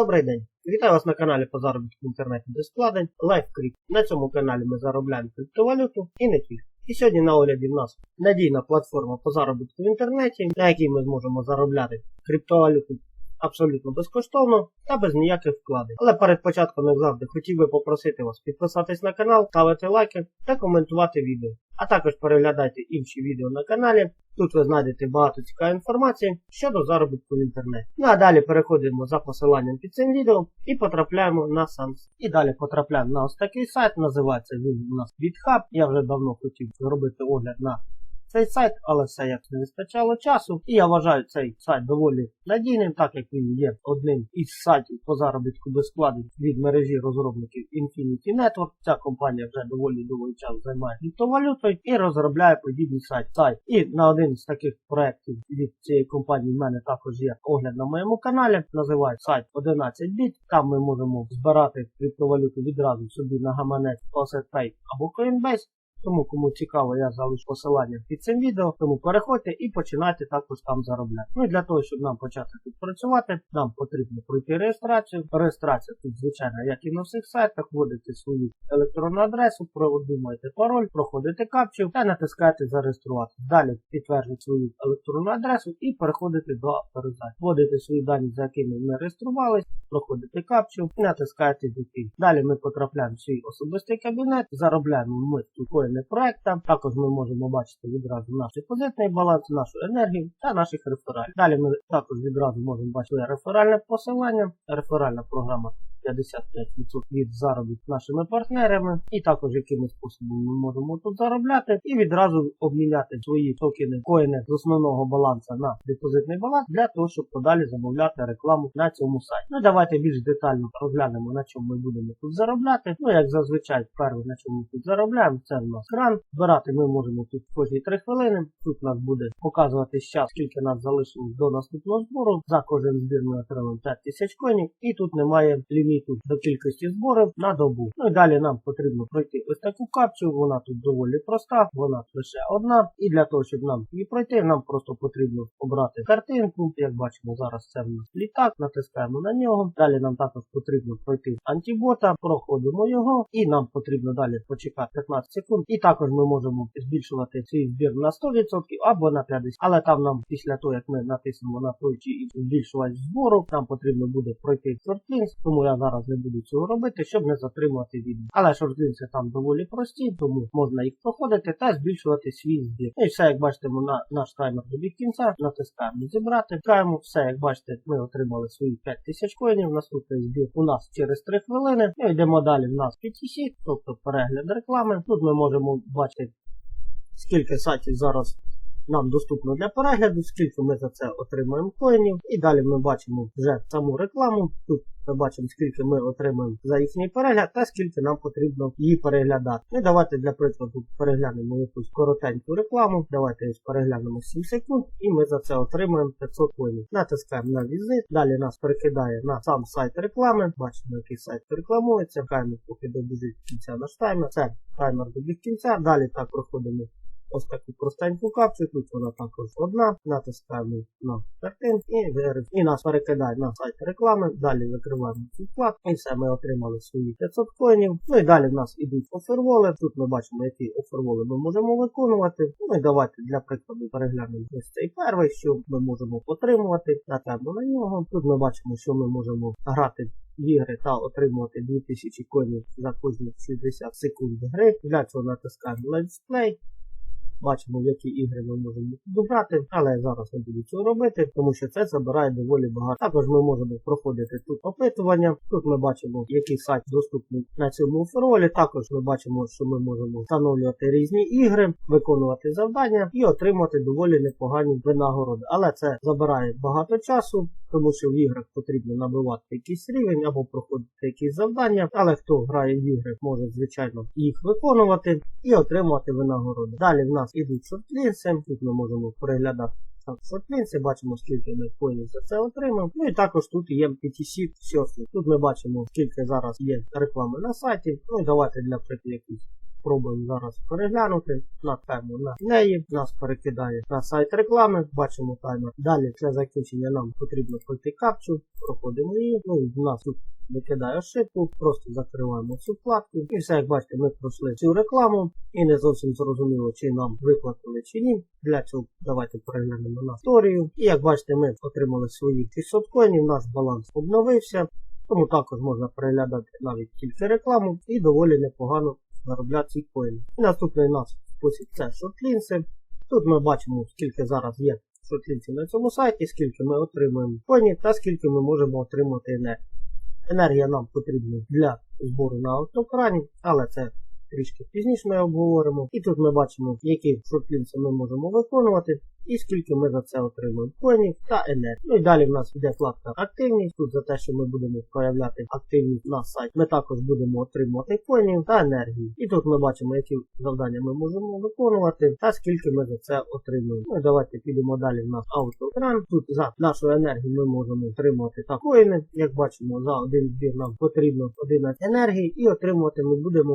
Добрий день! Вітаю вас на каналі по заробітку в інтернеті без вкладень LifeCrypt. На цьому каналі ми заробляємо криптовалюту і не тільки. І сьогодні на огляді в нас надійна платформа по заробітку в інтернеті, на якій ми зможемо заробляти криптовалюту абсолютно безкоштовно та без ніяких вкладень. Але перед початком, як завжди, хотів би попросити вас підписатись на канал, ставити лайки та коментувати відео. А також переглядайте інші відео на каналі. Тут ви знайдете багато цікавої інформації щодо заробітку в інтернеті. Ну а далі переходимо за посиланням під цим відео і потрапляємо на сам. І далі потрапляємо на ось такий сайт, називається він у нас BitHub. Я вже давно хотів зробити огляд на цей сайт, але все як не вистачало часу. І я вважаю цей сайт доволі надійним, так як він є одним із сайтів по заробітку без вкладень від мережі розробників Infinity Network. Ця компанія вже доволі довгий час займає криптовалютою і розробляє подібний сайт. сайт. І на один з таких проєктів від цієї компанії в мене також є огляд на моєму каналі. Називається сайт 11 біт. Там ми можемо збирати криптовалюту відразу собі на гаманець OssetPay або Coinbase. Тому кому цікаво, я залишу посилання під цим відео, тому переходьте і починайте також там заробляти. Ну і для того, щоб нам почати тут працювати, нам потрібно пройти реєстрацію. Реєстрація тут, звичайно, як і на всіх сайтах, вводите свою електронну адресу, продумаєте пароль, проходите капчу та натискаєте зареєструвати. Далі підтверджуєте свою електронну адресу і переходите до авторизації. Вводите свої дані, за якими ми реєструвалися, проходите капчу і натискаєте «Дійти». Далі ми потрапляємо в свій особистий кабінет, заробляємо ми тут коїни проекта. Також ми можемо бачити відразу наш депозитний баланс, нашу енергію та наших рефералів. Далі ми також відразу можемо бачити реферальне посилання, реферальна програма. 55% від заробітку нашими партнерами, і також якими способами ми можемо тут заробляти, і відразу обміняти свої токени коїни з основного балансу на депозитний баланс для того, щоб подалі замовляти рекламу на цьому сайті. Ну давайте більш детально розглянемо, на чому ми будемо тут заробляти. Ну, як зазвичай, перше, на чому ми тут заробляємо, це в нас кран. Збирати ми можемо тут кожні 3 хвилини. Тут нас буде показувати час, скільки нас залишилось до наступного збору. За кожен збір ми отримаємо 5 тисяч коїнів, і тут немає ліміту ліміту до кількості зборів на добу. Ну і далі нам потрібно пройти ось таку капчу, вона тут доволі проста, вона лише одна. І для того, щоб нам її пройти, нам просто потрібно обрати картинку. Як бачимо, зараз це в нас літак, натискаємо на нього. Далі нам також потрібно пройти антибота, проходимо його, і нам потрібно далі почекати 15 секунд. І також ми можемо збільшувати свій збір на 100% або на 50%. Але там нам після того, як ми натиснемо на той чи збільшувач збору, нам потрібно буде пройти шортлінс, тому я зараз не буду цього робити, щоб не затримувати відео. Але шортлінси там доволі прості, тому можна їх проходити та збільшувати свій збір. І все, як бачите, на наш таймер добіг кінця, натискаємо зібрати. Чекаємо, все, як бачите, ми отримали свої 5000 коїнів. Наступний збір у нас через 3 хвилини. І йдемо далі. В нас PTC, тобто перегляд реклами. Тут ми можемо бачити, скільки сайтів зараз нам доступно для перегляду, скільки ми за це отримаємо коїнів. І далі ми бачимо вже саму рекламу. Тут ми бачимо, скільки ми отримаємо за їхній перегляд та скільки нам потрібно її переглядати. Ну давайте для прикладу переглянемо якусь коротеньку рекламу. Давайте переглянемо 7 секунд і ми за це отримаємо 500 коїнів. Натискаємо на візит. Далі нас перекидає на сам сайт реклами. Бачимо, який сайт рекламується. Чекаємо, поки добіжить кінця наш таймер. Це таймер добіг кінця. Далі так проходимо ось таку простеньку капчу, тут вона також одна, натискаємо на картинку і і нас перекидає на сайт реклами. Далі закриваємо цю вкладку і все, ми отримали свої 500 коїнів. Ну і далі в нас ідуть оферволи. Тут ми бачимо, які оферволи ми можемо виконувати. Ну і давайте для прикладу переглянемо ось цей перший, що ми можемо отримувати. Натемо на нього. Тут ми бачимо, що ми можемо грати ігри та отримувати 2000 коїнів за кожні 60 секунд гри. Для цього натискаємо Let's Play. Бачимо, які ігри ми можемо дограти, але зараз не буду цього робити, тому що це забирає доволі багато. Також ми можемо проходити тут опитування. Тут ми бачимо, який сайт доступний на цьому оферолі. Також ми бачимо, що ми можемо встановлювати різні ігри, виконувати завдання і отримати доволі непогані винагороди. Але це забирає багато часу тому що в іграх потрібно набивати якийсь рівень або проходити якісь завдання, але хто грає в ігри, може, звичайно, їх виконувати і отримувати винагороди. Далі в нас ідуть шортлінси, тут ми можемо переглядати шортлінси, бачимо, скільки ми коїнів за це отримав. Ну і також тут є PTC Surfing. Тут ми бачимо, скільки зараз є реклами на сайті. Ну і давайте для прикладу якусь спробуємо зараз переглянути. Натаємо на неї, нас перекидає на сайт реклами, бачимо таймер. Далі для закінчення нам потрібно пройти капчу, проходимо її. Ну і в нас тут викидає ошибку, просто закриваємо цю вкладку. І все, як бачите, ми пройшли цю рекламу і не зовсім зрозуміло, чи нам виплатили чи ні. Для цього давайте переглянемо на історію. І як бачите, ми отримали свої 600 коїнів, наш баланс обновився. Тому також можна переглядати навіть тільки рекламу і доволі непогано заробляти ці. І наступний у нас спосіб це шортлінси. Тут ми бачимо, скільки зараз є шортлінців на цьому сайті, скільки ми отримуємо коїнів та скільки ми можемо отримати енергії. Енергія нам потрібна для збору на автокрані, але це трішки пізніше ми обговоримо. І тут ми бачимо, які шортлінси ми можемо виконувати і скільки ми за це отримуємо коїнів та енергії. Ну і далі в нас йде вкладка активність. Тут за те, що ми будемо проявляти активність на сайт, ми також будемо отримувати коїнів та енергію. І тут ми бачимо, які завдання ми можемо виконувати та скільки ми за це отримуємо. Ну і давайте підемо далі в нас автокран. Тут за нашу енергію ми можемо отримувати та коїни. Як бачимо, за один збір нам потрібно 11 енергії і отримувати ми будемо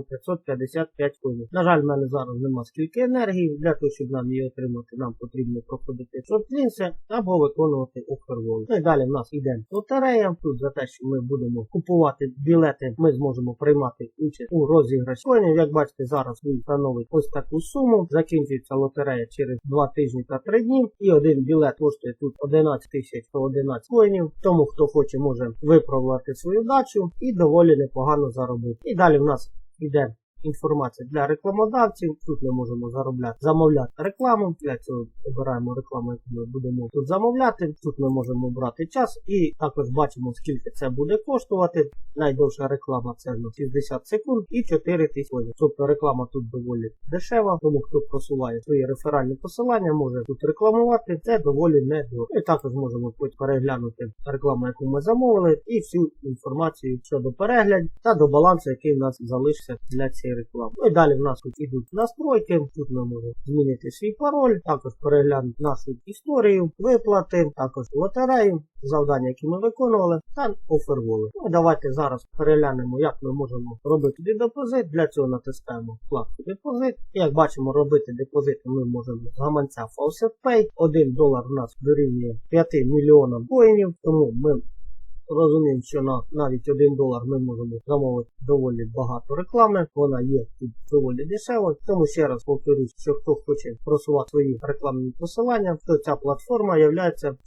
555 коїнів. На жаль, в мене зараз нема скільки енергії. Для того, щоб нам її отримати, нам потрібно проходити шортлінси або виконувати офервол. Ну і далі в нас йде лотерея. Тут за те, що ми будемо купувати білети, ми зможемо приймати участь у розіграші коїнів. Як бачите, зараз він становить ось таку суму. Закінчується лотерея через 2 тижні та 3 дні. І один білет коштує тут 11 тисяч 111 коїнів. Тому хто хоче, може виправляти свою дачу і доволі непогано заробити. І далі в нас йде інформація для рекламодавців. Тут ми можемо заробляти, замовляти рекламу. Для цього обираємо рекламу, яку ми будемо тут замовляти. Тут ми можемо обрати час і також бачимо, скільки це буде коштувати. Найдовша реклама це на 60 секунд і 4 тисячі. Тобто реклама тут доволі дешева, тому хто просуває свої реферальні посилання, може тут рекламувати. Це доволі недорого. І також можемо переглянути рекламу, яку ми замовили, і всю інформацію щодо переглядів та до балансу, який в нас залишився для цієї реклами. Ну і далі в нас тут ідуть настройки. Тут ми можемо змінити свій пароль, також переглянути нашу історію, виплати, також лотерею, завдання, які ми виконували, та оферволи. Ну давайте зараз переглянемо, як ми можемо робити депозит. Для цього натискаємо вкладку депозит. Як бачимо, робити депозит ми можемо з гаманця Faucet Pay. 1 долар у нас дорівнює 5 мільйонам коїнів, тому ми Розуміємо, що на навіть 1 долар ми можемо замовити доволі багато реклами. Вона є тут доволі дешева. Тому ще раз повторюсь, що хто хоче просувати свої рекламні посилання, то ця платформа є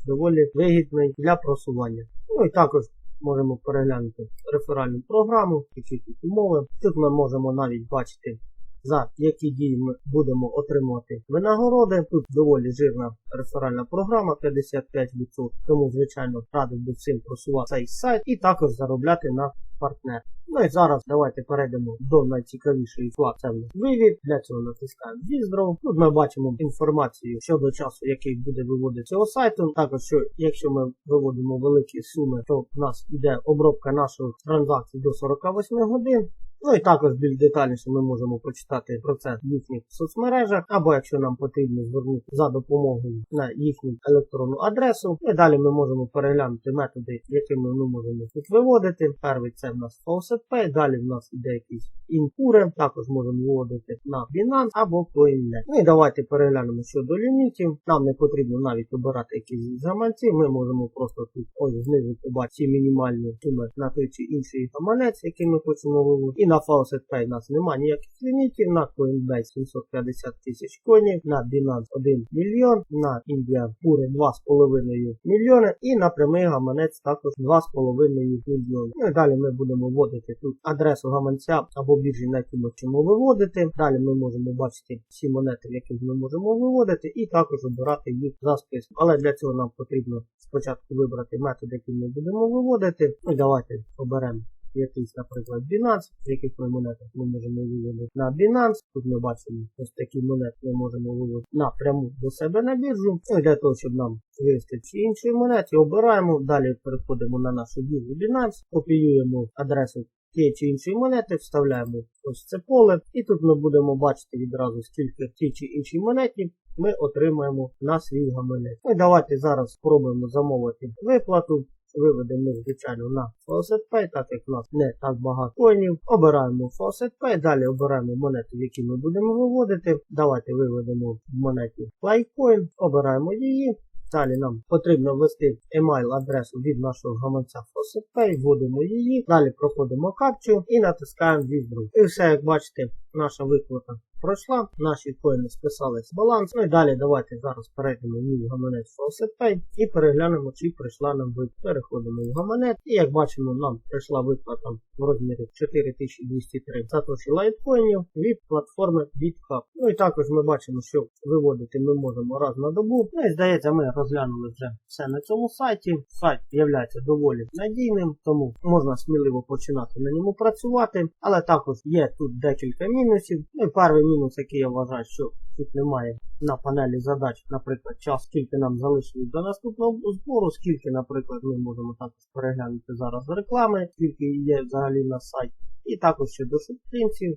доволі вигідною для просування. Ну і також можемо переглянути реферальну програму, які тут умови. Тут ми можемо навіть бачити за які дії ми будемо отримувати винагороди. Тут доволі жирна реферальна програма 55%, тому, звичайно, радив би всім просувати цей сайт і також заробляти на партнер. Ну і зараз давайте перейдемо до найцікавішої вклад. Це в нас вивід. Для цього натискаємо Віздров. Тут ми бачимо інформацію щодо часу, який буде виводити цього сайту. Також, що якщо ми виводимо великі суми, то в нас йде обробка нашої транзакцій до 48 годин. Ну і також більш детальніше ми можемо почитати про це в їхніх соцмережах, або якщо нам потрібно звернути за допомогою на їхню електронну адресу. І далі ми можемо переглянути методи, якими ми можемо тут виводити. Перший це в нас Faucet далі в нас іде якісь інкури, також можемо виводити на Binance або CoinNet. Ну і давайте переглянемо щодо лімітів. Нам не потрібно навіть обирати якісь гаманці, ми можемо просто тут ось знизу побачити мінімальні суми на той чи інший гаманець, який ми хочемо виводити на Faucet Pay у нас немає ніяких лімітів, на Coinbase 750 тисяч конів, на Binance 1 мільйон, на India Pure 2,5 мільйони і на прямий гаманець також 2,5 мільйони. Ну і далі ми будемо вводити тут адресу гаманця або біржі, на яку ми хочемо виводити. Далі ми можемо бачити всі монети, які ми можемо виводити, і також обирати їх за списком. Але для цього нам потрібно спочатку вибрати метод, який ми будемо виводити. Ну давайте оберемо якийсь, наприклад, Binance, з яких ми монетах ми можемо виводити на Binance. Тут ми бачимо ось такі монети ми можемо виводити напряму до себе на біржу. Ну, для того, щоб нам вивести іншої монети, обираємо. Далі переходимо на нашу біржу Binance, копіюємо адресу тієї чи іншої монети, вставляємо ось це поле, і тут ми будемо бачити відразу, скільки ті чи іншій монеті ми отримаємо на свій гаманець. Ну давайте зараз спробуємо замовити виплату Виведемо, ми, звичайно, на Faucet Pay, так як у нас не так багато коїнів. Обираємо Faucet Pay, далі обираємо монету, в які ми будемо виводити. Давайте виведемо в монеті Litecoin, обираємо її. Далі нам потрібно ввести email адресу від нашого гаманця FaucetPay, вводимо її, далі проходимо капчу і натискаємо Withdraw. І все, як бачите, наша виплата пройшла, наші коїни списались в баланс. Ну і далі давайте зараз перейдемо в гаманець FaucetPay і переглянемо, чи прийшла нам виплата. Переходимо в гаманець і як бачимо, нам прийшла виплата в розмірі 4203 сатоші лайткоїнів від платформи BitHub. Ну і також ми бачимо, що виводити ми можемо раз на добу. Ну і здається, ми розглянули вже все на цьому сайті. Сайт є доволі надійним, тому можна сміливо починати на ньому працювати. Але також є тут декілька мінусів. Ну перший мінус, який я вважаю, що тут немає на панелі задач, наприклад, час, скільки нам залишилось до наступного збору, скільки, наприклад, ми можемо також переглянути зараз реклами, скільки є взагалі на сайті. І також щодо шутинців.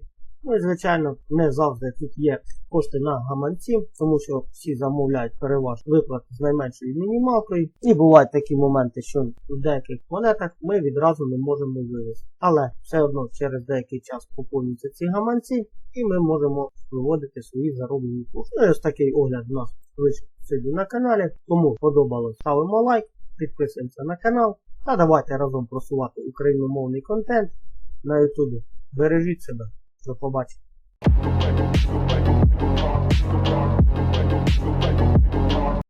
Ну і звичайно, не завжди тут є кошти на гаманці, тому що всі замовляють переважно виплати з найменшою мінімалкою. І бувають такі моменти, що в деяких монетах ми відразу не можемо вивести. Але все одно через деякий час поповнюються ці гаманці, і ми можемо виводити свої зароблені кошти. Ну і ось такий огляд у нас вийшов сьогодні на каналі. Кому подобалось, ставимо лайк, підписуємося на канал та давайте разом просувати україномовний контент на ютубі. Бережіть себе. До побачення.